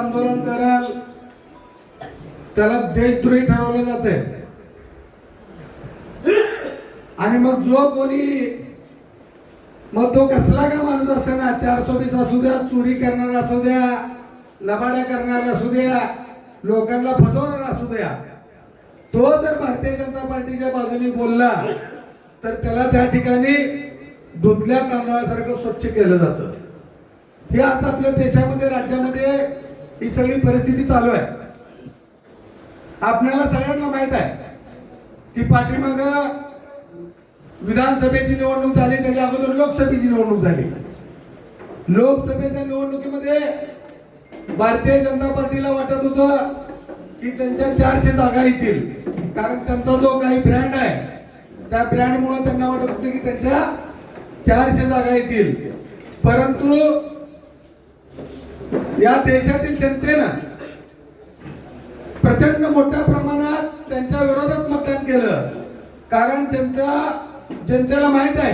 आंदोलन कराल त्याला देशद्रोही ठरवलं जाते आणि मग जो कोणी मग तो कसला का माणूस असे ना चारशे वीस असू द्या चोरी करणारा असू द्या लबाड्या करणारा असू द्या लोकांना फसवणारा असू द्या तो जर भारतीय जनता पार्टीच्या बाजूने बोलला तर त्याला त्या ठिकाणी धुतल्या तांदळासारखं स्वच्छ केलं जातं. हे आज आपल्या देशामध्ये राज्यामध्ये ही सगळी परिस्थिती चालू आहे. आपल्याला सगळ्यांना माहीत आहे की पाठीमाग विधानसभेची निवडणूक झाली त्याच्या अगोदर लोकसभेची निवडणूक झाली. लोकसभेच्या निवडणुकीमध्ये भारतीय जनता पार्टीला वाटत होतं की त्यांच्या चारशे जागा येतील. कारण त्यांचा जो काही ब्रँड आहे त्या ब्रँडमुळे त्यांना वाटत होतं की त्यांच्या चारशे जागा येतील. परंतु या देशातील जनतेनं प्रचंड मोठ्या प्रमाणात त्यांच्या विरोधात मतदान केलं. कारण जनता जनतेला माहीत आहे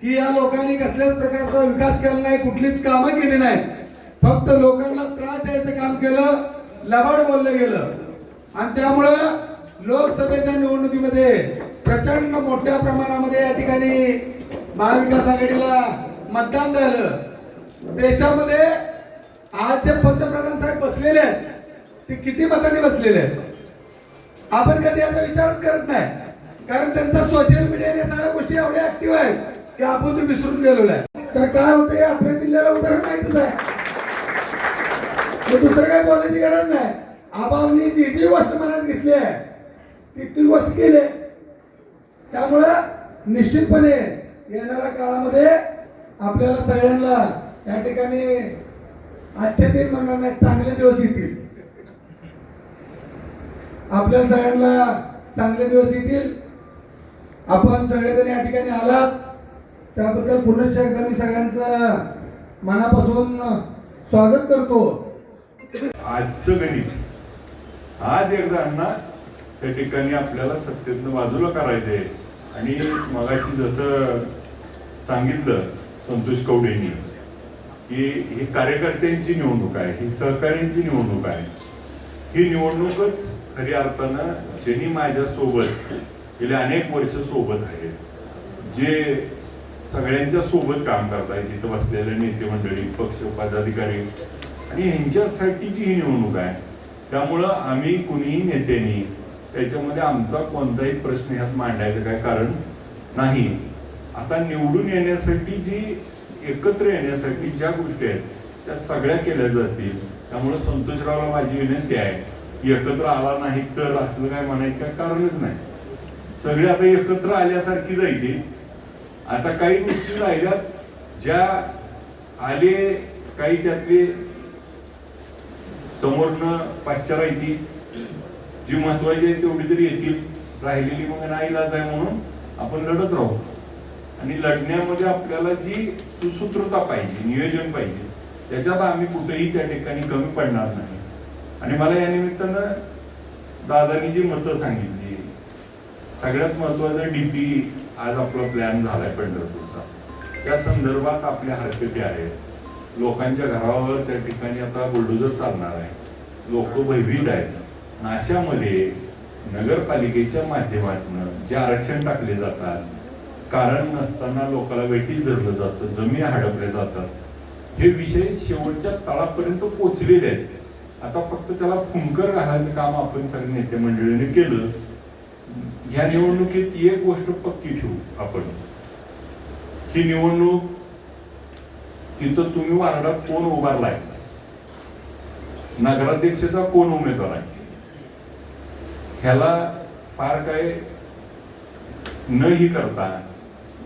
की या लोकांनी कसल्याच प्रकारचा विकास केला नाही कुठलीच कामं केली नाही. फक्त लोकांना त्रास द्यायचं काम केलं लबाड बोललं गेलं. आणि त्यामुळं लोकसभेच्या निवडणुकीमध्ये प्रचंड मोठ्या प्रमाणामध्ये या ठिकाणी महाविकास आघाडीला मतदान झालं. देशामध्ये आज जे पंतप्रधान साहेब बसलेले आहेत ते किती मतांनी बसलेले आहेत? आपण कधी याचा विचारच करत नाही. कारण त्यांचा सोशल मीडिया या सगळ्या गोष्टी एवढ्या ऍक्टिव्ह आहेत की आपण ते विसरून गेलेलो आहे. तर काय होतं आपल्या जिल्ह्याला उदाहरण माहितच आहे. दुसरं काय बोलायची गरज नाही. आबावनी जी जी गोष्ट मनात घेतली आहे ती गोष्ट केली आहे. त्यामुळं निश्चितपणे येणाऱ्या काळामध्ये आपल्याला सगळ्यांना या ठिकाणी आजचे दिन म्हणणार नाही चांगले दिवस येतील. आपल्या सगळ्यांना चांगले दिवस येतील. आपण सगळेजण या ठिकाणी आलात. त्याबद्दल पुनश्च एकदा मी सगळ्यांचं मनापासून स्वागत करतो. आजचं गणित आज एकदा अण्णा त्या ठिकाणी आपल्याला सत्तेतनं बाजूला करायचंय आणि मगाशी जसं सांगितलं संतोष कवडेंनी ही ही कार्यकर्त्यांची निवडणूक आहे ही सहकार्यांची निवडणूक आहे. ही निवडणूकच खऱ्या अर्थानं ज्यांनी माझ्या सोबत गेले अनेक वर्ष सोबत आहेत जे सगळ्यांच्या सोबत काम करतायत तिथं बसलेले नेते मंडळी पक्ष पदाधिकारी आणि ह्यांच्यासाठी जी ही निवडणूक आहे त्यामुळं आम्ही कुणीही नेत्यांनी त्याच्यामध्ये आमचा कोणताही प्रश्न ह्यात मांडायचं काय कारण नाही. आता निवडून येण्यासाठी जी एकत्र येण्यासाठी ज्या गोष्टी आहेत त्या सगळ्या केल्या जातील. त्यामुळे संतोषरावला माझी विनंती आहे की एकत्र आला नाही तर असलं काय म्हणायचं काय कारणच नाही. सगळे आता एकत्र आल्यासारखी जायची आता काही गोष्टी राहिल्यात ज्या आले काही त्यातले समोरनं पाश्चरायती जी महत्वाची आहे तेवढी तरी येतील. राहिलेली मग नाईलाज आहे म्हणून आपण लढत राहू. आणि लढण्यामध्ये आपल्याला जी सुसूत्रता पाहिजे नियोजन पाहिजे त्याच्यात आम्ही कुठेही त्या ठिकाणी कमी पडणार नाही. आणि मला या निमित्तानं दादानी जी मतं सांगितली सगळ्यात महत्वाचं डीपी आज आपला प्लॅन झालाय पंढरपूरचा. त्या संदर्भात आपल्या हरकती आहेत. लोकांच्या घरावर त्या ठिकाणी आता बुलडोजर चालणार आहे. लोक भयभीत आहेत. नाशामध्ये नगरपालिकेच्या माध्यमातून जे आरक्षण टाकले जातात कारण नसताना लोकांना वेटीच धरलं जातं जमीन हडपल्या जातात. हे विषय शेवटच्या तळापर्यंत पोचलेले आहेत. आता फक्त त्याला फुंकर घालायचं काम आपण सगळ्या नेते मंडळीने केलं. ह्या निवडणुकीत एक गोष्ट पक्की ठेवू आपण. ही निवडणूक तिथं तुम्ही वार्डात कोण उभारलाय? नगराध्यक्षाचा कोण उमेदवार आहे? ह्याला फार काय न ही करता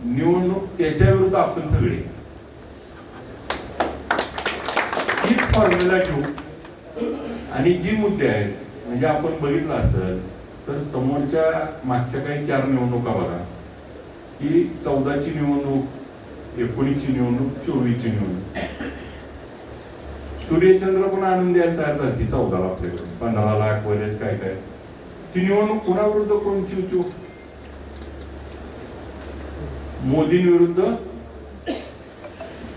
निवडणूक त्याच्या विरुद्ध आपण सगळे. ही फॉर्म्युला ठेवू आणि जी मुद्दे आहेत म्हणजे आपण बघितलं असेल तर समोरच्या मागच्या काही चार निवडणुका बघा. की चौदाची निवडणूक एकोणीसची निवडणूक चोवीसची निवडणूक. सूर्यचंद्र पण आनंद द्यायला तयार झाली चौदाला आपल्याकडे पंधरा लाख काय काय. ती निवडणूक कोणाविरुद्ध कोणची होती हो? मोदींविरुद्ध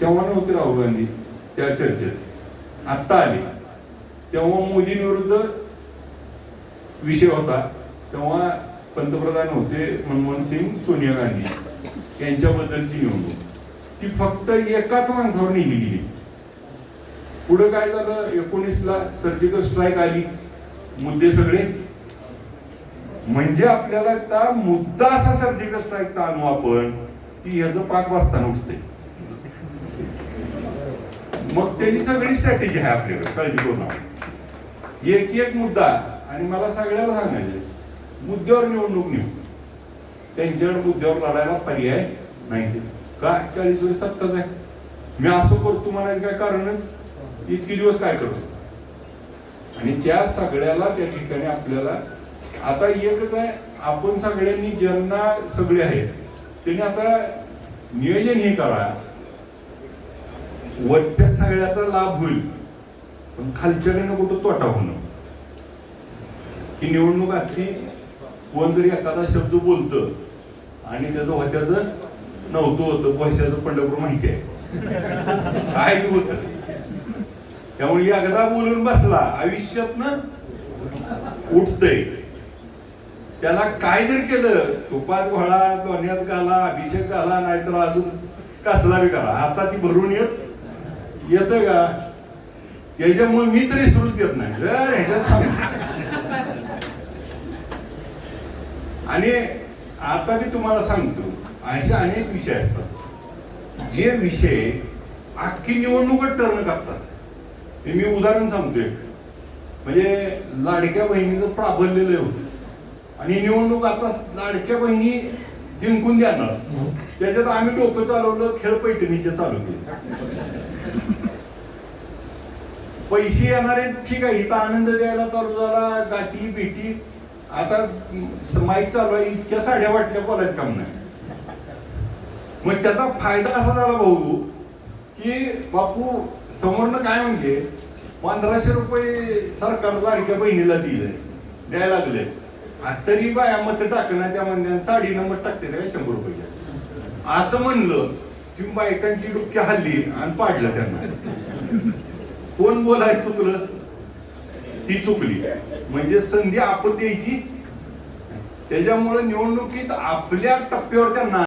तेव्हा नव्हते राहुल गांधी त्या चर्चेत. आत्ता आली. तेव्हा मोदींविरुद्ध विषय होता. तेव्हा पंतप्रधान होते मनमोहन सिंग सोनिया गांधी यांच्याबद्दलची निवडणूक. ती फक्त एकाच माणसावर नेली गेली. पुढे काय झालं? एकोणीसला सर्जिकल स्ट्राईक आली. मुद्दे सगळे. म्हणजे आपल्याला त्या मुद्दा असा सर्जिकल स्ट्राईकचा आणू आपण की ह्याचं पाक वाजताना उठते मग त्यांनी सगळी स्ट्रॅटेजी आहे आपल्याकडे काळजी करू नका. एक एक मुद्दा आणि मला सगळ्याला सांगायचं मुद्द्यावर निवडणूक नेऊ. त्यांच्याकडे मुद्द्यावर लढायला पर्याय नाही का? चाळीस वर्ष सत्ताच आहे. मी असं करतो म्हणायचं काय कारणच? इतके दिवस काय करतो? आणि त्या सगळ्याला त्या ठिकाणी आपल्याला आता एकच आहे आपण सगळ्यांनी ज्यांना सगळे आहेत त्यांनी आता नियोजन हे करा. वरच्या सगळ्याचा लाभ होईल. पण खालच्याकडनं कुठं तोटा होणं. ही निवडणूक असली कोण जरी एखादा शब्द बोलत आणि त्याचं होत्याचं नव्हतं होतं पैशाचं पंढरपूर माहिती आहे. काय होत. त्यामुळे एकदा बोलून बसला आयुष्यात ना उठतय. त्याला काय जर केलं तुपात घोळा दोन्यात घाला अभिषेक घाला नाहीतर अजून कसला बी करा. आता ती भरून येत. येत का? त्याच्यामुळे मी तरी सुरूच देत नाही. जर ह्याच्यात सांग आणि आता मी तुम्हाला सांगतो असे अनेक विषय असतात. जे विषय अख्खी निवडणूकच टर्न करतात. ते मी उदाहरण सांगतो एक. म्हणजे लाडक्या बहिणीचं प्राबल्य होतं. आणि निवडणूक आता लाडक्या बहिणी जिंकून देणार. त्याच्यात आम्ही डोकं चालवलं खेळ पैठणीचे चालू केले. पैसे येणारे ठीक आहे इथं आनंद द्यायला चालू झाला गाठी बिटी. आता माईक चालू आहे इतक्या साड्या वाटल्या बोलायचं काम नाही. मग त्याचा फायदा असा झाला भाऊ की बापू समोरनं काय म्हणजे पंधराशे रुपये सरकार लाडक्या बहिणीला दिले द्यायला लागले तरी बाया मत टाकणं त्या म्हणण्या साडी नंबर टाकते त्या शंभर रुपये असं म्हणलं की बायकांची डुबकी हल्ली आणि पाडलं त्यांना. कोण बोलाय चुकलं? ती चुकली. म्हणजे संधी आपण द्यायची. त्याच्यामुळे निवडणुकीत आपल्या टप्प्यावर त्यांना